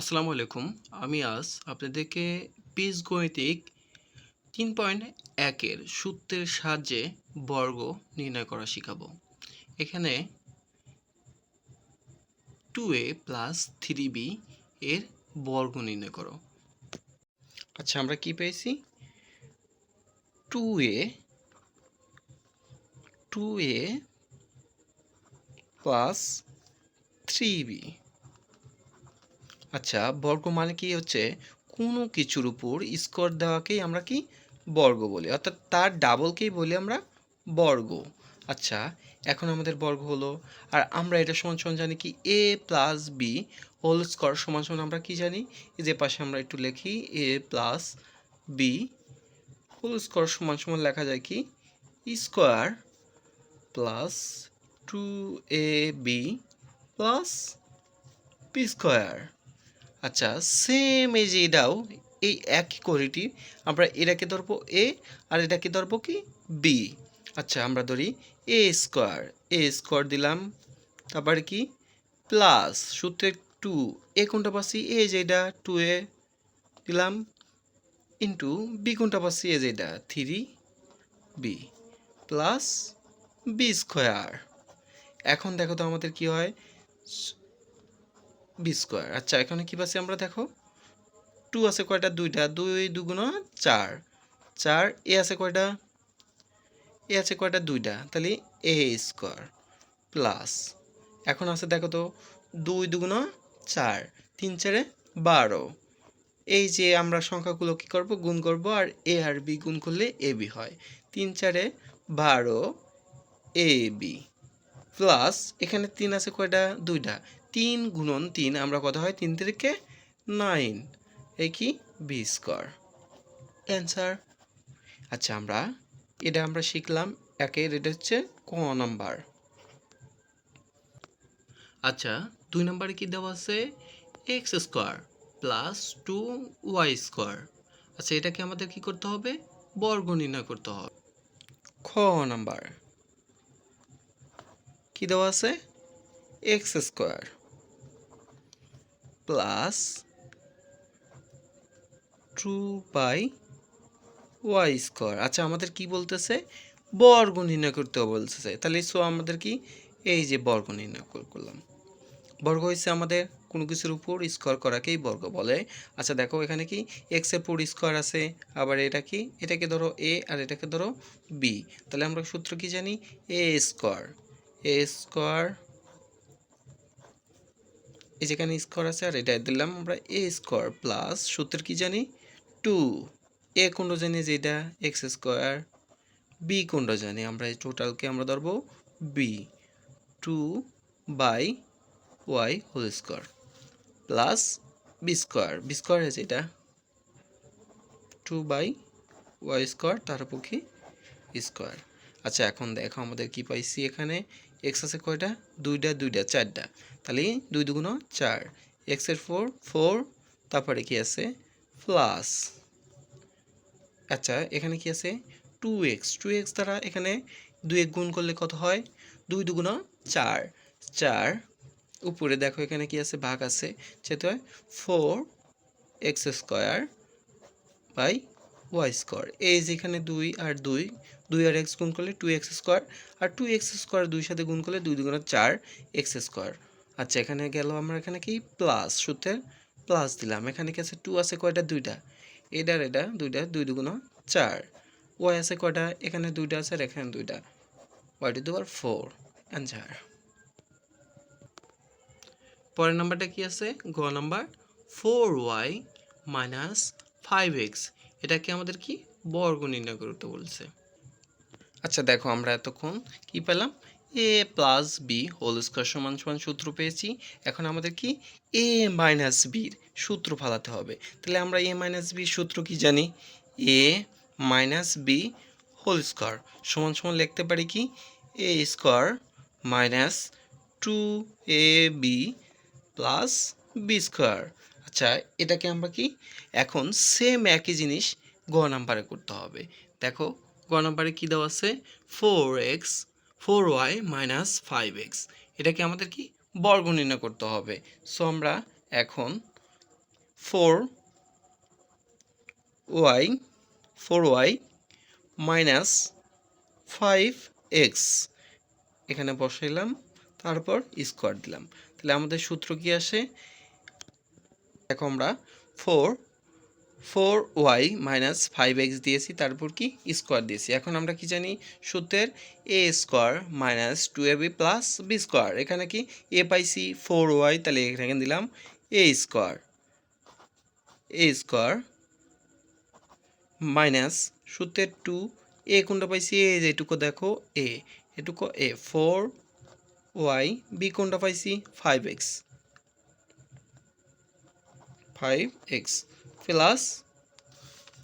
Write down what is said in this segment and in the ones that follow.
আসসালামু আলাইকুম। আমি আজ আপনাদেরকে বীজগণিতিক তিন পয়েন্ট একের সূত্রের সাহায্যে বর্গ নির্ণয় করা শেখাবো। এখানে two A plus three B এর বর্গ নির্ণয় করো। আচ্ছা আমরা কি পেয়েছি? Two A two A plus three B আচ্ছা বর্গ মানে কি হচ্ছে? কোনো কিছুর উপর স্কোর দেওয়াকেই আমরা কি বর্গ বলি? অর্থাৎ তার ডাবলকেই বলি আমরা বর্গ। আচ্ছা এখন আমাদের বর্গ হলো। আর আমরা এটা সমান সমান জানি কি? A plus B whole square সমান সমান আমরা কি জানি? যে পাশে আমরা একটু লিখি A plus B whole square সমান সমান লেখা যায় কি? Square plus two A B plus B square আচ্ছা সেম এই যে এটাও, এই একই কোয়ালিটি আমরা এটাকে ধরবো এ আর এটাকে ধরবো কি? বি আচ্ছা আমরা ধরি এ স্কোয়ার এ স্কোয়ার দিলাম তারপরে কি? প্লাস সূত্রে টু এ কোনটা পাচ্ছি? এ যেটা টু এ দিলাম ইন্টু বি কোনটা পাচ্ছি? এ যেটা three B plus B square এখন দেখো তো আমাদের কি হয়? B square. আচ্ছা এখানে কি পাচ্ছি আমরা দেখো? টু আছে কয়টা? দুইটা। দুই দুগুণ চার। চার, এ আছে কয়টা? এ আছে কয়টা? দুইটা। তাহলে এ স্কোয়ার প্লাস। এখন আছে দেখো তো, দুই দুগুণ চার। তিন চারে বারো। এই যে আমরা সংখ্যাগুলো কি করব? গুণ করব আর এ আর বি গুণ করলে এ বি হয়। তিন চারে বারো, এ বি। প্লাস এখানে তিন আছে কয়টা? দুইটা। তিন গুণন তিন, আমরা কত হয়? তিন থেকে নাইন। এ কি? B square. অ্যান্সার? আচ্ছা আমরা এটা আমরা শিখলাম। একের এটা হচ্ছে ক নাম্বার। আচ্ছা দুই নম্বরে কি দেওয়া আছে? X square plus two Y square. আচ্ছা এটাকে আমাদের কি করতে হবে? বর্গ নির্ণয় করতে হবে। খ নাম্বার। কি দেওয়া আছে? X square. Plus two by Y square আচ্ছা আমাদের কি বলতেছে? বর্গ নির্ণয় করতে বলতেছে। তাহলে সো আমাদের কি? এই যে বর্গ নির্ণয় কর- করলাম। বর্গ হয়েছে আমাদের কোনো কিছুর উপর স্কোয়ার করাকেই বর্গ বলে। আচ্ছা দেখো, এখানে কি এক্সের উপর স্কোয়ার আছে, আবার এটা কি? এটাকে ধরো এ আর এটাকে ধরো বি তাহলে আমরা সূত্র কি জানি? এ স্কোয়ার এ স্কোয়ার এই যেখানে স্কোয়ার আছে, আর এটা দিলাম আমরা এ স্কোয়ার প্লাস সূত্রের কি জানি? টু এ কোনটা জানি যে এটা? এক্স স্কোয়ার বি কোনটা জানি? আমরা এই টোটালকে আমরা ধরবো B two by Y whole square plus B square B square আছে এটা। টু বাই ওয়াই স্কোয়ার তার পক্ষে স্কোয়ার আচ্ছা এখন দেখো আমাদের কি পাইছি এখানে? এক্স আছে কয়টা? দুইটা দুইটা, চারটা। তাহলে দুই দুগুণ চার। এক্সের ফোর ফোর তারপরে কি আছে? প্লাস আচ্ছা এখানে কি আছে? টু এক্স টু এক্স দ্বারা এখানে দুই এক গুণ করলে কত হয়? দুই দুগুণ চার। চার, উপরে দেখো এখানে কি আছে? ভাগ আছে। সেটা হয় four X square by Y square এই যেখানে দুই আর দুই দুই আর এক্স গুণ করলে টু এক্স স্কোয়ার, আর টু এক্স স্কোয়ার দুই সাথে গুণ করলে দুই দুগুণ চার এক্স স্কোয়ার। আচ্ছা এখানে গেল আমরা এখানে কি? প্লাস সূত্রের প্লাস দিলাম। এখানে কি আছে? টু আছে, কয়টা? দুইটা। এটার এটা, দুইটা, দুই দুগুণ চার। ওয়াই আছে, কয়টা? এখানে দুইটা আছে, আর এখানে দুইটা। ওয়াই টু দুবার ফোর অ্যান্সার পরের নাম্বারটা কি আছে? গ number. Four Y minus five X এটাকে আমাদের কি? বর্গ নির্ণয় করতে বলছে। আচ্ছা দেখো আমরা এতক্ষণ কি পেলাম? A plus B whole square সমান সমান সূত্র পেয়েছি। এখন আমাদের কি? এ মাইনাস বির সূত্র ফালাতে হবে। তাহলে আমরা এ মাইনাস বির সূত্র কি জানি? A minus B whole square সমান সমান লিখতে পারি কি? A square minus two A B plus B square আচ্ছা এটাকে আমরা কি? এখন সেম একই জিনিস গ নাম্বারে করতে হবে। দেখো গ নাম্বারে কী দেওয়া আছে? Four X four Y minus five X এটাকে আমাদের কি? বর্গ নির্ণয় করতে হবে। সো আমরা এখন four Y four Y minus five X এখানে বসাইলাম, তারপর স্কোয়ার দিলাম। তাহলে আমাদের সূত্র কি আসে? এখন আমরা four four Y minus five X দিয়েছি, তারপর কি? স্কোয়ার দিয়েছি। এখন আমরা কি জানি? সূত্রের A square minus two A B plus B square. এখানে কি? এ পাইছি ফোর ওয়াই, তাহলে এখানে দিলাম A square. A square minus সূত্রের টু, এ কোনটা পাইছি? এ যেটুকু দেখো, এ। এটুকু এ, ফোর ওয়াই, বি কোনটা পাইছি? Five X. Five X. Plus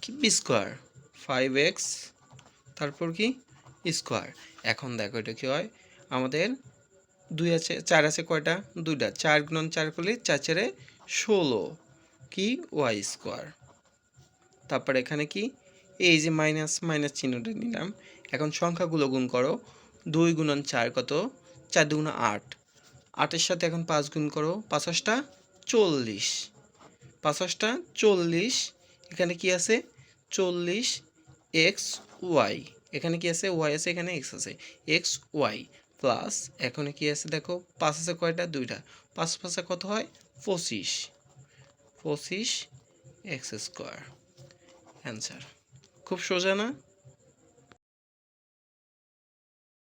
কি স্কোয়ার ফাইভ এক্স তারপর কি স্কোয়ার এখন দেখো এটা কি হয়? আমাদের দুই আছে, চার আছে কয়টা? দুইটা। চার গুণন চার করলে চার চারে ষোলো। কি? ওয়াই স্কোয়ার তারপর এখানে কি? এই যে মাইনাস মাইনাস চিহ্নটা নিলাম। এখন সংখ্যাগুলো গুণ করো। দুই গুণন চার কত? চার দুগুণ আট। আটের সাথে এখন পাঁচ গুণ করো। পাঁচাশটা চল্লিশ। পাঁচাশটা চল্লিশ, এখানে কি আছে? চল্লিশ এক্স ওয়াই, এখানে কি আছে? ওয়াই আছে, এখানে এক্স আছে। এক্স ওয়াই প্লাস এখানে কি আছে? দেখো, পাঁচ আছে কয়টা? দুইটা। পাঁচ পাঁচে কত হয়? পঁচিশ। পঁচিশ এক্স স্কোয়ার। অ্যান্সার। খুব সোজা না?